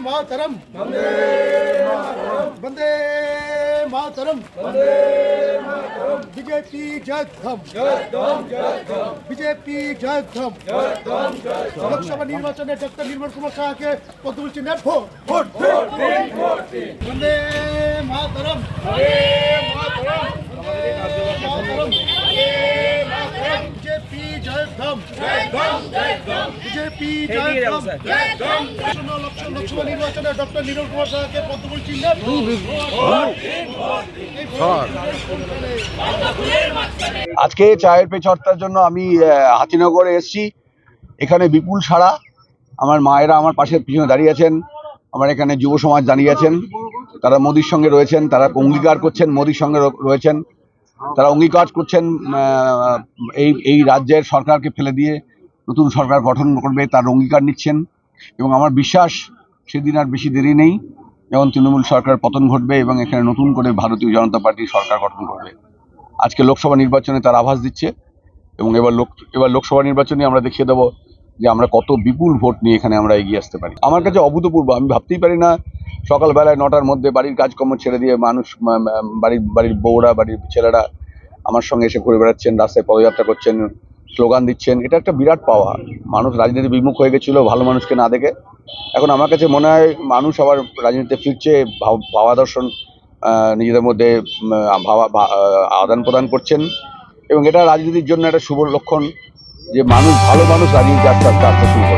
মাতরম Bande Mataram BJP জয়ধ্বম BJP জয়ধ্বম লোকসভা নির্বাচনে ডক্টর নির্মল কুমার শাহকে পদ্মফুল চিহ্নে ভোট ভোট বন্দে মাতরম মাতরম জয়ধ্বম বিজেপি লোকসভা নির্বাচনে ডক্টর নির্মল কুমার পদ্মফুল চিহ্নে আজকে চায়ের পে চর্চার জন্য আমি হাতিনগরে এসছি। এখানে বিপুল সারা আমার মায়েরা আমার পাশে পিছনে দাঁড়িয়ে আছেন। আমার এখানে যুব সমাজ দাঁড়িয়ে আছেন। তারা মোদির সঙ্গে রয়েছেন তারা অঙ্গীকার করছেন মোদির সঙ্গে রয়েছেন। তারা অঙ্গীকার করছেন এই এই রাজ্যের সরকারকে ফেলে দিয়ে, নতুন সরকার গঠন করবে, তার অঙ্গীকার নিচ্ছেন। এবং আমার বিশ্বাস, সেদিন আর বেশি দেরি নেই যেমন তৃণমূল সরকার পতন ঘটবে এবং এখানে নতুন করে ভারতীয় জনতা পার্টি সরকার গঠন করবে। আজকে লোকসভা নির্বাচনে তার আভাস দিচ্ছে, এবং এবার লোক, এবার লোকসভা নির্বাচনে আমরা দেখিয়ে দেবো যে আমরা কত বিপুল ভোট নিয়ে এখানে আমরা এগিয়ে আসতে পারি। আমার কাছে অভূতপূর্ব, আমি ভাবতেই পারি না সকালবেলায় নটার মধ্যে বাড়ির কাজকর্ম ছেড়ে দিয়ে মানুষ বাড়ির বাড়ির বউরা, বাড়ির ছেলেরা আমার সঙ্গে এসে ঘুরে বেড়াচ্ছেন, রাস্তায় পদযাত্রা করছেন, স্লোগান দিচ্ছেন। এটা একটা বিরাট পাওয়া। মানুষ রাজনীতি বিমুখ হয়ে গেছিল, ভালো মানুষকে না দেখে। এখন আমার কাছে মনে হয় মানুষ আবার রাজনীতিতে ফিরছে, ভাব- দর্শন নিজেদের মধ্যে ভাবা আদান প্রদান করছেন। এবং এটা রাজনীতির জন্য একটা শুভ লক্ষণ যে মানুষ, ভালো মানুষ রাজনীতি আসতে আসতে আসতে শুরু